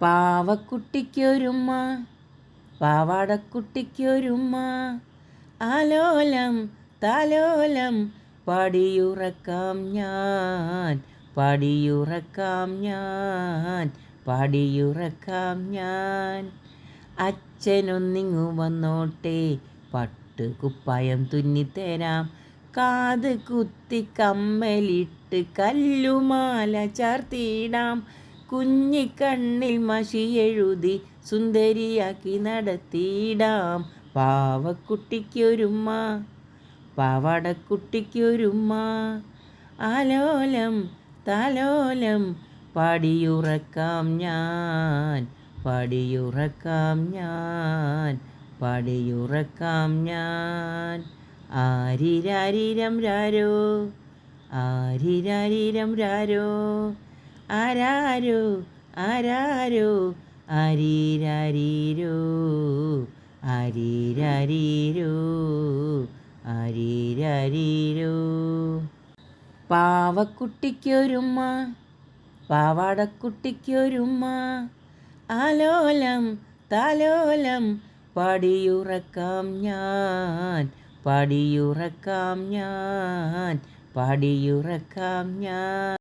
പാവക്കുട്ടിക്കൊരുമ്മ പാവാടക്കുട്ടിക്കൊരുമ്മ ആലോലം താലോലം പാടിയുറക്കാം ഞാൻ പാടിയുറക്കാം ഞാൻ പാടിയുറക്കാം ഞാൻ. അച്ഛനൊന്നിങ്ങു വന്നോട്ടെ പട്ട് കുപ്പായം തുന്നിത്തരാം. കാത് കുത്തി കമ്മലിട്ട് കല്ലുമാല ചാർത്തിയിടാം കുഞ്ഞിക്കണ്ണിൽ മഷി എഴുതി സുന്ദരിയാക്കി നടത്തിയിടാം. പാവക്കുട്ടിക്കൊരുമ്മ പാവടക്കുട്ടിക്കൊരുമ്മ. ആലോലം താലോലം പാടിയുറക്കാം ഞാൻ പാടിയുറക്കാം ഞാൻ പാടിയുറക്കാം ഞാൻ. ആരിരാരിരം രാരോ ആരിരാരിരം രാരോ. ആരാരോ ആരാരോ ആരീരാരീരോ ആരീരാരീരോ ആരീരാരീരോ. പാവക്കുട്ടിക്കൊരുമ്മ പാവാടക്കുട്ടിക്കൊരുമ്മ ആലോലം താലോലം പാടിയുറക്കാം ഞാൻ പാടിയുറക്കാം ഞാൻ പാടിയുറക്കാം ഞാൻ.